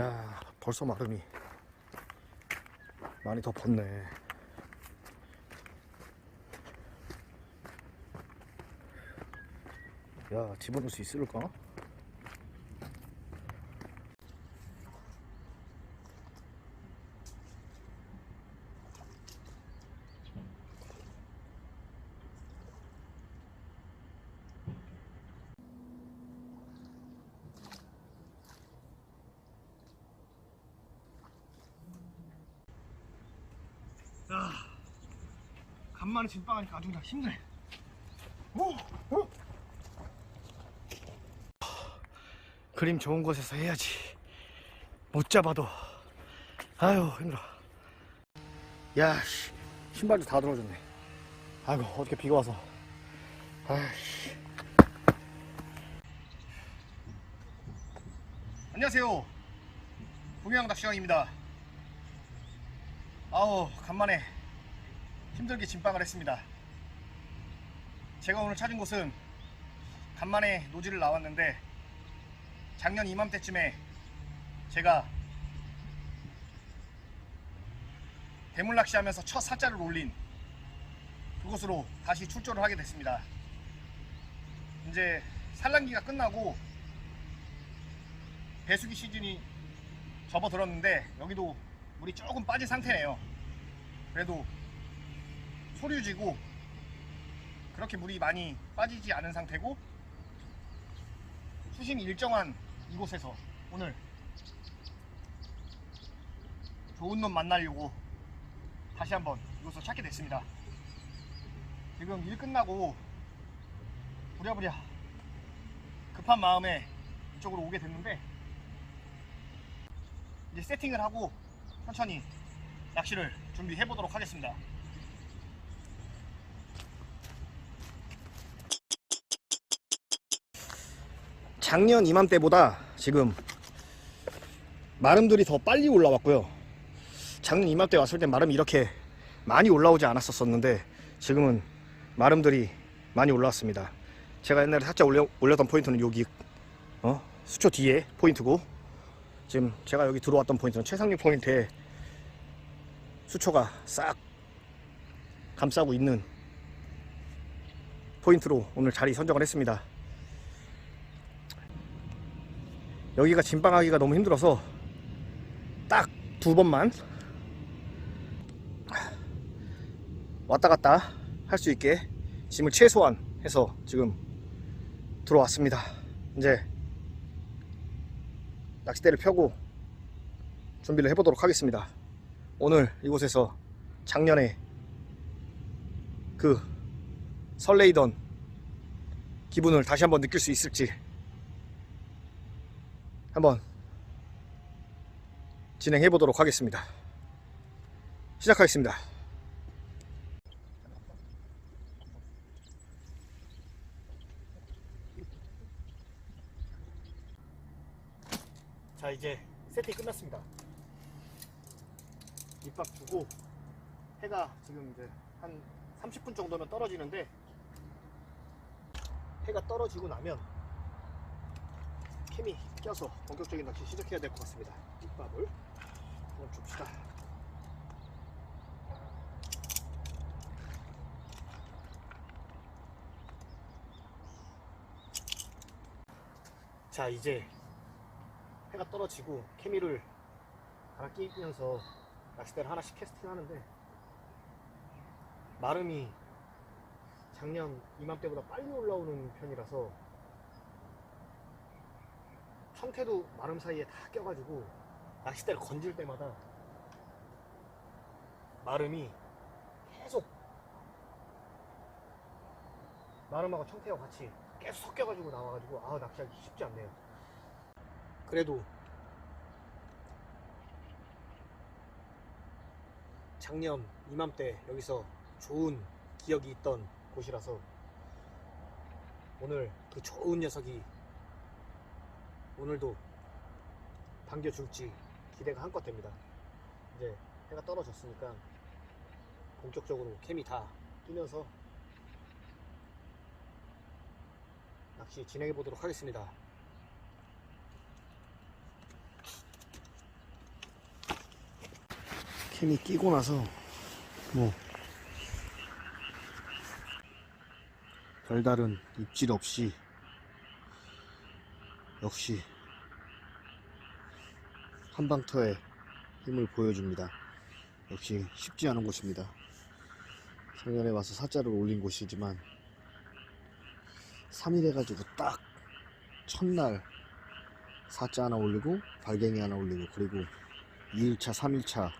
야 벌써 마름이 많이 덮었네 야 집어넣을 수 있을까? 야 간만에 진빵하니까 아주 그냥 힘드네 오, 오. 그림 좋은 곳에서 해야지. 못 잡아도. 아유 힘들어. 야 씨, 신발도 다 들어졌네. 아이고 어떻게 비가 와서. 아이씨. 안녕하세요. 동양 낚시왕입니다. 아우 간만에 힘들게 진빵을 했습니다 제가 오늘 찾은 곳은 간만에 노지를 나왔는데 작년 이맘때쯤에 제가 대물 낚시 하면서 첫 사자를 올린 그곳으로 다시 출조를 하게 됐습니다. 이제 산란기가 끝나고 배수기 시즌이 접어들었는데 여기도 물이 조금 빠진 상태네요. 그래도 소류지고 그렇게 물이 많이 빠지지 않은 상태고 수심이 일정한 이곳에서 오늘 좋은 놈 만나려고 다시 한번 이곳을 찾게 됐습니다. 지금 일 끝나고 부랴부랴 급한 마음에 이쪽으로 오게 됐는데 이제 세팅을 하고 천천히 낚시를 준비해 보도록 하겠습니다. 작년 이맘때보다 지금 마름들이 더 빨리 올라왔고요. 작년 이맘때 왔을 때 마름이 이렇게 많이 올라오지 않았었는데 지금은 마름들이 많이 올라왔습니다. 제가 옛날에 살짝 올려, 올렸던 포인트는 여기 어? 수초 뒤에 포인트고 지금 제가 여기 들어왔던 포인트는 최상륙 포인트에 수초가 싹 감싸고 있는 포인트로 오늘 자리 선정을 했습니다. 여기가 진방하기가 너무 힘들어서 딱 두 번만 왔다 갔다 할 수 있게 짐을 최소한 해서 지금 들어왔습니다. 이제 낚싯대를 펴고 준비를 해보도록 하겠습니다. 오늘 이곳에서 작년에 그 설레이던 기분을 다시 한번 느낄 수 있을지 한번 진행해 보도록 하겠습니다. 시작하겠습니다. 자 이제 세팅 끝났습니다. 밑밥 주고 해가 지금 이제 한 30분 정도면 떨어지는데 해가 떨어지고 나면 캠이 껴서 본격적인 낚시 시작해야 될 것 같습니다. 밑밥을 한번 줍시다. 자 이제 해가 떨어지고 케미를 갈아 끼면서 낚싯대를 하나씩 캐스팅하는데 마름이 작년 이맘때보다 빨리 올라오는 편이라서 상태도 마름 사이에 다 껴가지고 낚싯대를 건질 때마다 마름이 계속 마름하고 청태하고 같이 계속 섞여가지고 나와가지고 아 낚시하기 쉽지 않네요. 그래도 작년 이맘때 여기서 좋은 기억이 있던 곳이라서 오늘 그 좋은 녀석이 오늘도 반겨줄지 기대가 한껏 됩니다. 이제 해가 떨어졌으니까 본격적으로 캠이 다 끼면서 낚시 진행해 보도록 하겠습니다. 캠이 끼고 나서 뭐 별다른 입질 없이 역시 한방터의 힘을 보여줍니다. 역시 쉽지 않은 곳입니다. 작년에 와서 사자를 올린 곳이지만 3일 해가지고 딱 첫날 사자 하나 올리고 발갱이 하나 올리고 그리고 2일차 3일차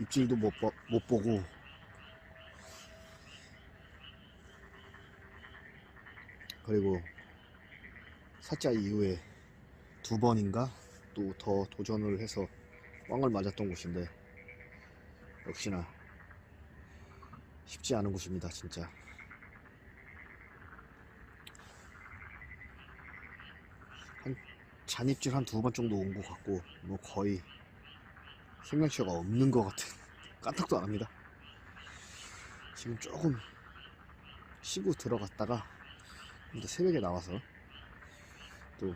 입질도 못, 보- 못 보고 그리고 사자 이후에 두 번인가 또 더 도전을 해서 꽝을 맞았던 곳인데 역시나 쉽지 않은 곳입니다 진짜. 한 잔입질 한 두 번 정도 온 것 같고 뭐 거의 생명체가 없는 것 같은 까딱도 안 합니다. 지금 조금 쉬고 들어갔다가 이제 새벽에 나와서 또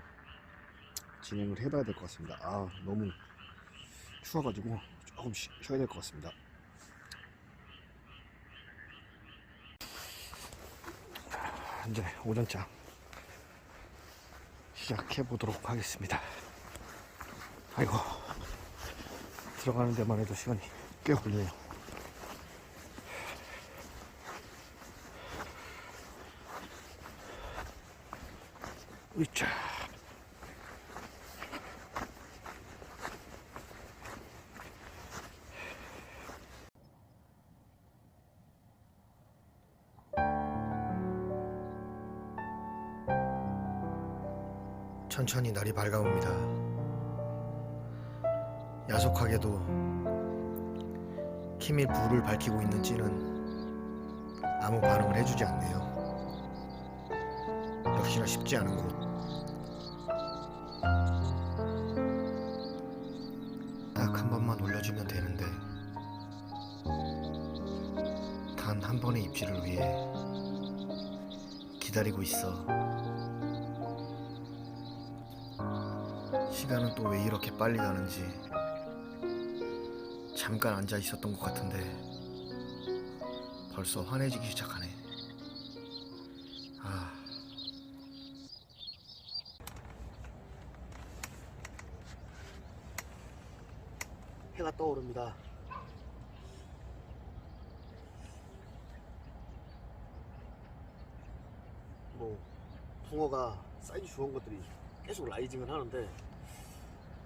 진행을 해봐야 될 것 같습니다. 아 너무 추워가지고 조금 쉬, 쉬어야 될 것 같습니다. 자, 이제 오전장 시작해 보도록 하겠습니다. 아이고 들어가는 데만 해도 시간이 꽤 걸리네요. 으쌰. 천천히 날이 밝아옵니다. 야속하게도 킴이 불을 밝히고 있는 찌는 아무 반응을 해주지 않네요. 역시나 쉽지 않은 곳. 한 번만 올려주면 되는데 단 한 번의 입질을 위해 기다리고 있어. 시간은 또 왜 이렇게 빨리 가는지 잠깐 앉아 있었던 것 같은데 벌써 환해지기 시작하네. 해가 떠오릅니다. 뭐 붕어가 사이즈 좋은 것들이 계속 라이징을 하는데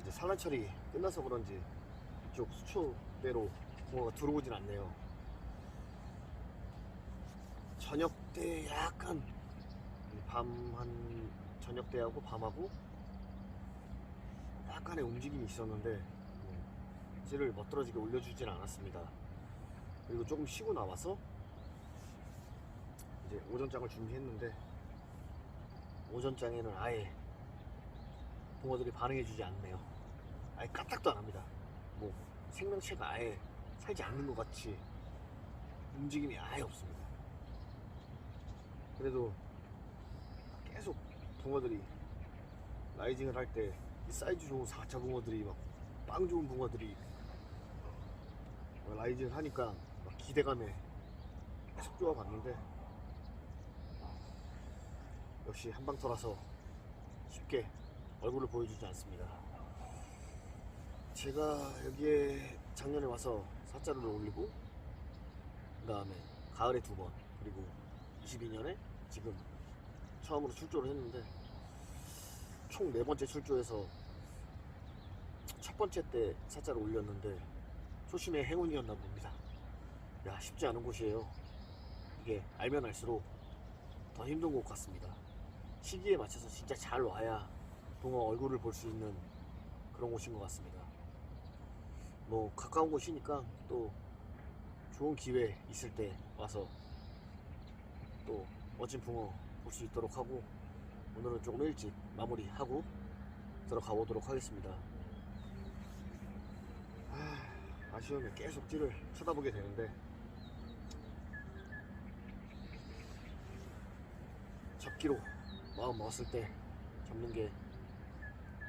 이제 산란철이 끝나서 그런지 이쪽 수초대로 붕어가 들어오진 않네요. 저녁 때 약간 밤 한 저녁 때하고 밤하고 약간의 움직임이 있었는데 뭐, 질을 멋들어지게 올려주진 않았습니다. 그리고 조금 쉬고 나와서 이제 오전장을 준비했는데 오전장에는 아예 붕어들이 반응해주지 않네요. 아예 까딱도 안 합니다. 뭐 생명체가 아예 살지 않는 것 같이 움직임이 아예 없습니다. 그래도 계속 붕어들이 라이징을 할때 사이즈 좋은 4차 붕어들이 막 빵 좋은 붕어들이 어, 라이징을 하니까 막 기대감에 계속 쪼아봤는데 역시 한방터라서 쉽게 얼굴을 보여주지 않습니다. 제가 여기에 작년에 와서 사자를 올리고 그 다음에 가을에 두 번 그리고 22년에 지금 처음으로 출조를 했는데 총 네 번째 출조에서 첫 번째 때 사자를 올렸는데 초심의 행운이었나 봅니다. 야 쉽지 않은 곳이에요. 이게 알면 알수록 더 힘든 곳 같습니다. 시기에 맞춰서 진짜 잘 와야 붕어 얼굴을 볼 수 있는 그런 곳인 것 같습니다. 뭐 가까운 곳이니까 또 좋은 기회 있을 때 와서 또 멋진 붕어 볼 수 있도록 하고 오늘은 조금 일찍 마무리하고 들어가 보도록 하겠습니다. 아쉬우면 계속 뒤를 쳐다보게 되는데. 잡기로 마음 먹었을 때 잡는 게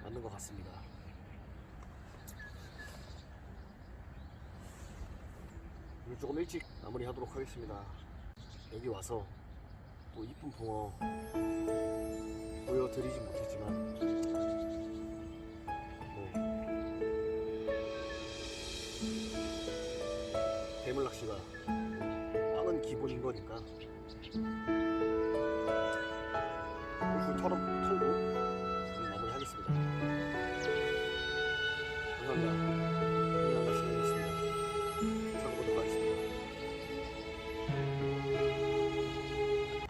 맞는 것 같습니다. 오늘 조금 일찍 마무리하도록 하겠습니다. 여기 와서 또 이쁜 붕어 보여드리진 못했지만 대물 낚시가 빵은 기본인 거니까. 그처럼